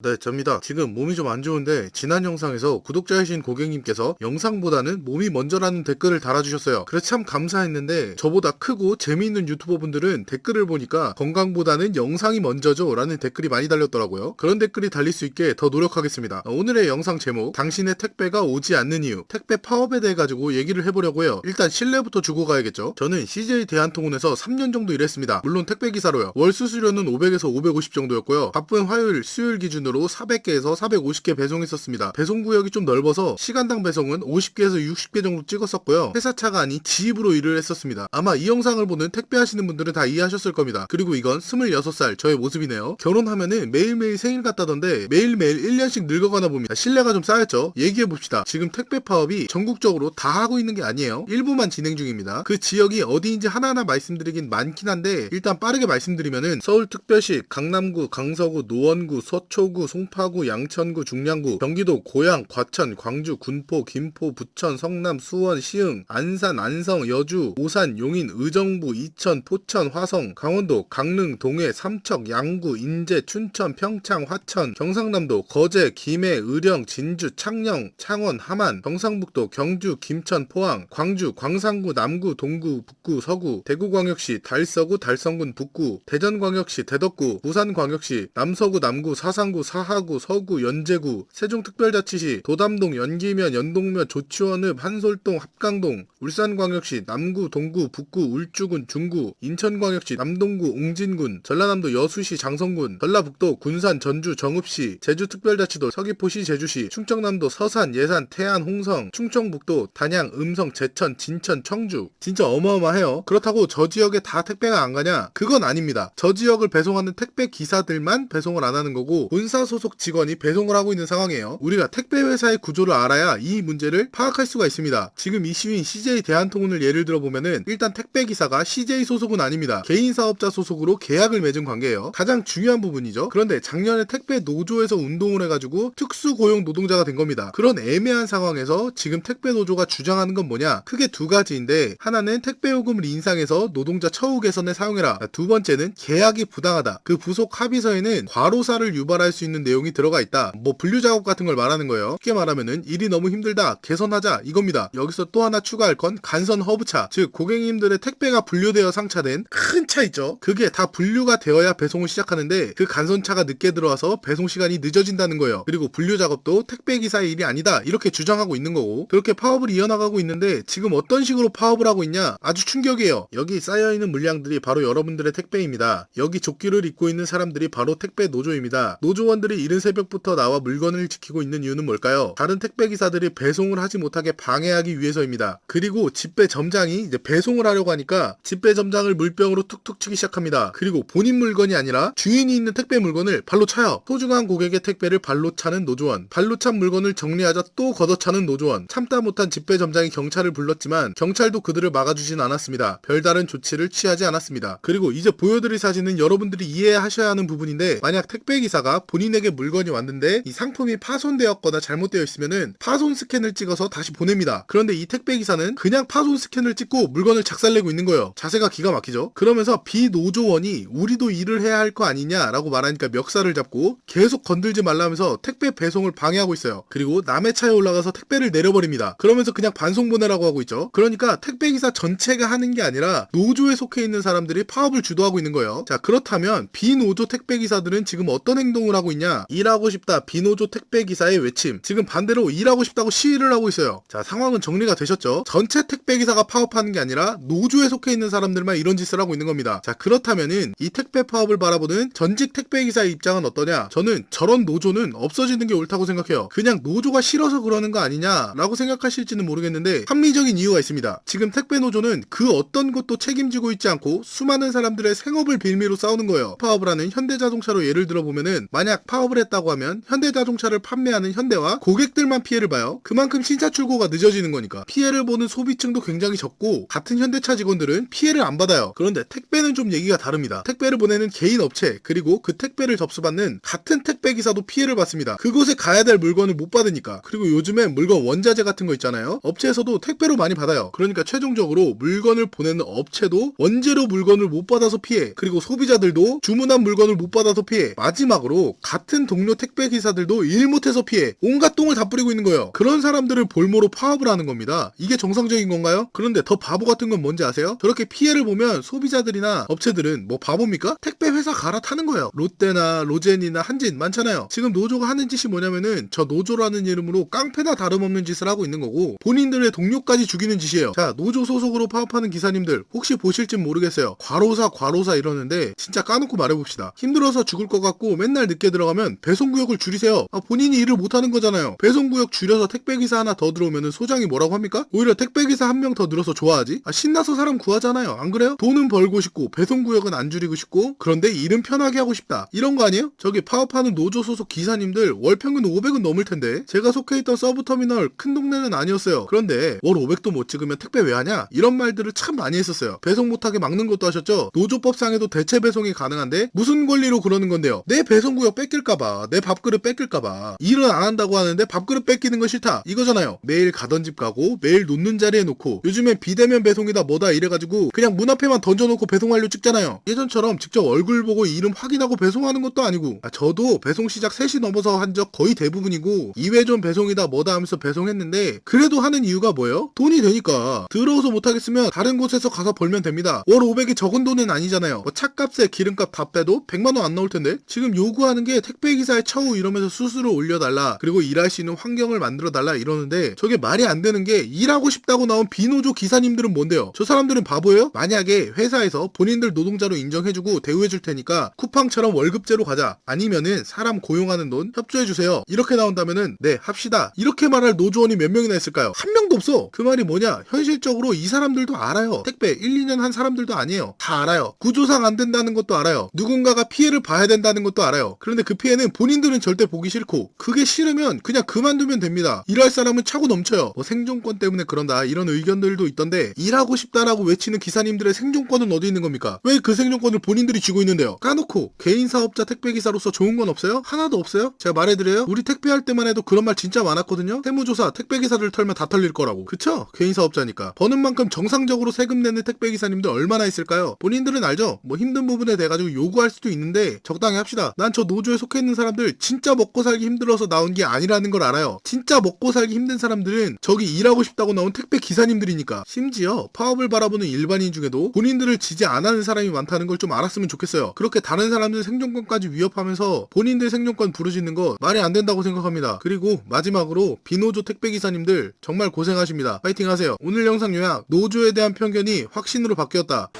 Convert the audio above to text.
네, 접니다. 지금 몸이 좀 안 좋은데 지난 영상에서 구독자이신 고객님께서 영상보다는 몸이 먼저라는 댓글을 달아주셨어요. 그래서 참 감사했는데 저보다 크고 재미있는 유튜버분들은 댓글을 보니까 건강보다는 영상이 먼저죠 라는 댓글이 많이 달렸더라고요. 그런 댓글이 달릴 수 있게 더 노력하겠습니다. 어, 오늘의 영상 제목 당신의 택배가 오지 않는 이유 택배 파업에 대해 가지고 얘기를 해보려고요. 일단 신뢰부터 주고 가야겠죠. 저는 CJ 대한통운에서 3년 정도 일했습니다. 물론 택배 기사로요. 월 수수료는 500에서 550 정도였고요. 바쁜 화요일, 수요일 기준으로 400개에서 450개 배송했었습니다. 배송 구역이 좀 넓어서 시간당 배송은 50개에서 60개 정도 찍었었고요. 회사차가 아닌 지입으로 일을 했었습니다. 아마 이 영상을 보는 택배하시는 분들은 다 이해하셨을 겁니다. 그리고 이건 26살 저의 모습이네요. 결혼하면은 매일매일 생일 같다던데 매일매일 1년씩 늙어가나 봅니다. 신뢰가 좀 쌓였죠? 얘기해봅시다. 지금 택배 파업이 전국적으로 다 하고 있는 게 아니에요. 일부만 진행 중입니다. 그 지역이 어디인지 하나하나 말씀드리긴 많긴 한데 일단 빠르게 말씀드리면은 서울특별시, 강남구, 강서구, 노원구, 서초구, 송파구, 양천구, 중량구, 경기도 고양, 과천, 광주, 군포, 김포, 부천, 성남, 수원, 시흥, 안산, 안성, 여주, 오산, 용인, 의정부, 이천, 포천, 화성, 강원도, 강릉, 동해, 삼척, 양구, 인제, 춘천, 평창, 화천, 경상남도, 거제, 김해, 의령, 진주, 창녕, 창원, 함안, 경상북도, 경주, 김천, 포항, 광주, 광산구, 남구, 동구, 북구, 서구, 대구광역시, 달서구, 달성군, 북구, 대전광역시, 대덕구, 부산광역시, 남서구, 남구, 사상구, 사하구, 서구, 연제구, 세종특별자치시, 도담동, 연기면, 연동면, 조치원읍, 한솔동, 합강동, 울산광역시, 남구, 동구, 북구, 울주군, 중구, 인천광역시, 남동구, 옹진군, 전라남도 여수시, 장성군, 전라북도, 군산, 전주, 정읍시, 제주특별자치도, 서귀포시, 제주시, 충청남도, 서산, 예산, 태안, 홍성, 충청북도, 단양, 음성, 제천, 진천, 청주. 진짜 어마어마해요. 그렇다고 저 지역에 다 택배가 안 가냐? 그건 아닙니다. 저 지역을 배송하는 택배 기사들만 배송을 안 하는 거고 본사 소속 직원이 배송을 하고 있는 상황이에요. 우리가 택배 회사의 구조를 알아야 이 문제를 파악할 수가 있습니다. 지금 이슈인 CJ 대한통운을 예를 들어 보면은 일단 택배 기사가 CJ 소속은 아닙니다. 개인 사업자 소속으로 계약을 맺은 관계예요. 가장 중요한 부분이죠. 그런데 작년에 택배 노조에서 운동을 해가지고 특수 고용 노동자가 된 겁니다. 그런 애매한 상황에서 지금 택배 노조가 주장하는 건 뭐냐? 크게 두 가지인데 하나는 택배 요금을 인상해서 노동자 처우 개선에 사용해라. 두 번째는 계약이 부당하다. 그 부속 합의서에는 과로사를 유발할 수 있는 내용이 들어가 있다. 뭐 분류 작업 같은 걸 말하는 거예요. 쉽게 말하면은 일이 너무 힘들다. 개선하자 이겁니다. 여기서 또 하나 추가할 건 간선 허브차. 즉 고객님들의 택배가 분류되어 상차된 큰 차 있죠. 그게 다 분류가 되어야 배송을 시작하는데 그 간선차가 늦게 들어와서 배송 시간이 늦어진다는 거예요. 그리고 분류 작업도 택배 기사의 일이 아니다. 이렇게 주장하고 있는 거고 그렇게 파업을 이어나가고 있는데 지금 어떤 식으로 파업을 하고 있냐? 아주 충격이에요. 여기 쌓여 있는 물량들이 바로 여러분들의 택배입니다. 여기 조끼를 입고 있는 사람들이 바로 택배 노조입니다. 노조 원들이 이른 새벽부터 나와 물건을 지키고 있는 이유는 뭘까요? 다른 택배 기사들이 배송을 하지 못하게 방해하기 위해서입니다. 그리고 집배 점장이 이제 배송을 하려고 하니까 집배 점장을 물병으로 툭툭 치기 시작합니다. 그리고 본인 물건이 아니라 주인이 있는 택배 물건을 발로 차요. 소중한 고객의 택배를 발로 차는 노조원. 발로 찬 물건을 정리하자 또 걷어차는 노조원. 참다 못한 집배 점장이 경찰을 불렀지만 경찰도 그들을 막아주진 않았습니다. 별다른 조치를 취하지 않았습니다. 그리고 이제 보여드릴 사진은 여러분들이 이해하셔야 하는 부분인데 만약 택배 기사가 본 인에게 물건이 왔는데 이 상품이 파손되었거나 잘못되어 있으면은 파손 스캔을 찍어서 다시 보냅니다. 그런데 이 택배 기사는 그냥 파손 스캔을 찍고 물건을 작살내고 있는 거예요. 자세가 기가 막히죠. 그러면서 비노조원이 우리도 일을 해야 할 거 아니냐라고 말하니까 멱살을 잡고 계속 건들지 말라면서 택배 배송을 방해하고 있어요. 그리고 남의 차에 올라가서 택배를 내려버립니다. 그러면서 그냥 반송 보내라고 하고 있죠. 그러니까 택배 기사 전체가 하는 게 아니라 노조에 속해 있는 사람들이 파업을 주도하고 있는 거예요. 자 그렇다면 비노조 택배 기사들은 지금 어떤 행동을 하고 있냐? 일하고 싶다 비노조 택배 기사의 외침. 지금 반대로 일하고 싶다고 시위를 하고 있어요. 자 상황은 정리가 되셨죠? 전체 택배 기사가 파업하는 게 아니라 노조에 속해 있는 사람들만 이런 짓을 하고 있는 겁니다. 자 그렇다면은 이 택배 파업을 바라보는 전직 택배 기사의 입장은 어떠냐? 저는 저런 노조는 없어지는 게 옳다고 생각해요. 그냥 노조가 싫어서 그러는 거 아니냐라고 생각하실지는 모르겠는데 합리적인 이유가 있습니다. 지금 택배 노조는 그 어떤 것도 책임지고 있지 않고 수많은 사람들의 생업을 빌미로 싸우는 거예요. 파업을 하는 현대자동차로 예를 들어 보면은 만약 파업을 했다고 하면 현대자동차를 판매하는 현대와 고객들만 피해를 봐요. 그만큼 신차 출고가 늦어지는 거니까 피해를 보는 소비층도 굉장히 적고 같은 현대차 직원들은 피해를 안 받아요. 그런데 택배는 좀 얘기가 다릅니다. 택배를 보내는 개인 업체 그리고 그 택배를 접수받는 같은 택배 기사도 피해를 받습니다. 그곳에 가야 될 물건을 못 받으니까 그리고 요즘에 물건 원자재 같은 거 있잖아요. 업체에서도 택배로 많이 받아요. 그러니까 최종적으로 물건을 보내는 업체도 원재료 물건을 못 받아서 피해 그리고 소비자들도 주문한 물건을 못 받아서 피해 마지막으로 같은 동료 택배 기사들도 일 못해서 피해 온갖 똥을 다 뿌리고 있는 거예요. 그런 사람들을 볼모로 파업을 하는 겁니다. 이게 정상적인 건가요? 그런데 더 바보 같은 건 뭔지 아세요? 저렇게 피해를 보면 소비자들이나 업체들은 뭐 바보입니까? 택배 회사 갈아타는 거예요. 롯데나 로젠이나 한진 많잖아요. 지금 노조가 하는 짓이 뭐냐면은 저 노조라는 이름으로 깡패나 다름없는 짓을 하고 있는 거고 본인들의 동료까지 죽이는 짓이에요. 자 노조 소속으로 파업하는 기사님들 혹시 보실진 모르겠어요. 과로사 과로사 이러는데 진짜 까놓고 말해봅시다. 힘들어서 죽을 것 같고 맨날 늦게 들 어가면 배송구역을 줄이세요. 아, 본인이 일을 못하는 거잖아요. 배송구역 줄여서 택배기사 하나 더 들어오면은 소장이 뭐라고 합니까? 오히려 택배기사 한 명 더 늘어서 좋아하지? 아, 신나서 사람 구하잖아요. 안 그래요? 돈은 벌고 싶고 배송구역은 안 줄이고 싶고 그런데 일은 편하게 하고 싶다. 이런 거 아니에요? 저기 파업하는 노조 소속 기사님들 월 평균 500은 넘을 텐데 제가 속해 있던 서브터미널 큰 동네는 아니었어요. 그런데 월 500도 못 찍으면 택배 왜 하냐? 이런 말들을 참 많이 했었어요. 배송 못하게 막는 것도 하셨죠? 노조법상에도 대체 배송이 가능한데 무슨 권리로 그러는 건데요? 내 배송구역 뺏 길까봐 내 밥그릇 뺏길까봐 일은 안 한다고 하는데 밥그릇 뺏기는 거 싫다 이거잖아요. 매일 가던 집 가고 매일 놓는 자리에 놓고 요즘엔 비대면 배송이다 뭐다 이래가지고 그냥 문 앞에만 던져놓고 배송 완료 찍잖아요. 예전처럼 직접 얼굴 보고 이름 확인하고 배송하는 것도 아니고 아, 저도 배송 시작 3시 넘어서 한 적 거의 대부분이고 2회전 배송이다 뭐다 하면서 배송했는데 그래도 하는 이유가 뭐예요? 돈이 되니까 들어오서 못하겠으면 다른 곳에서 가서 벌면 됩니다. 월 500이 적은 돈은 아니잖아요. 뭐 차값에 기름값 다 빼도 100만 원 안 나올 텐데 지금 요구하는 게 택배 기사의 처우 이러면서 수수료 올려달라. 그리고 일할 수 있는 환경을 만들어 달라 이러는데 저게 말이 안 되는 게 일하고 싶다고 나온 비노조 기사님들은 뭔데요? 저 사람들은 바보예요? 만약에 회사에서 본인들 노동자로 인정해주고 대우해줄 테니까 쿠팡처럼 월급제로 가자. 아니면은 사람 고용하는 돈 협조해주세요. 이렇게 나온다면은 네 합시다. 이렇게 말할 노조원이 몇 명이나 있을까요? 한 명도 없어. 그 말이 뭐냐? 현실적으로 이 사람들도 알아요. 택배 1, 2년 한 사람들도 아니에요. 다 알아요. 구조상 안 된다는 것도 알아요. 누군가가 피해를 봐야 된다는 것도 알아요. 그런데 그 피해는 본인들은 절대 보기 싫고 그게 싫으면 그냥 그만두면 됩니다. 일할 사람은 차고 넘쳐요. 뭐 생존권 때문에 그런다 이런 의견들도 있던데 일하고 싶다라고 외치는 기사님들의 생존권은 어디 있는 겁니까? 왜 그 생존권을 본인들이 쥐고 있는데요? 까놓고 개인 사업자 택배 기사로서 좋은 건 없어요? 하나도 없어요? 제가 말해드려요? 우리 택배할 때만 해도 그런 말 진짜 많았거든요? 세무조사 택배 기사들 털면 다 털릴 거라고. 그쵸? 개인 사업자니까. 버는 만큼 정상적으로 세금 내는 택배 기사님들 얼마나 있을까요? 본인들은 알죠? 뭐 힘든 부분에 대해 가지고 요구할 수도 있는데 적당히 합시다. 난 저 노 조에 속해 있는 사람들 진짜 먹고 살기 힘들어서 나온 게 아니라는 걸 알아요. 진짜 먹고 살기 힘든 사람들은 저기 일하고 싶다고 나온 택배 기사님들이니까. 심지어 파업을 바라보는 일반인 중에도 본인들을 지지 안 하는 사람이 많다는 걸 좀 알았으면 좋겠어요. 그렇게 다른 사람들 생존권까지 위협하면서 본인들 생존권 부르짖는 거 말이 안 된다고 생각합니다. 그리고 마지막으로 비노조 택배 기사님들 정말 고생하십니다. 파이팅 하세요. 오늘 영상 요약 노조에 대한 편견이 확신으로 바뀌었다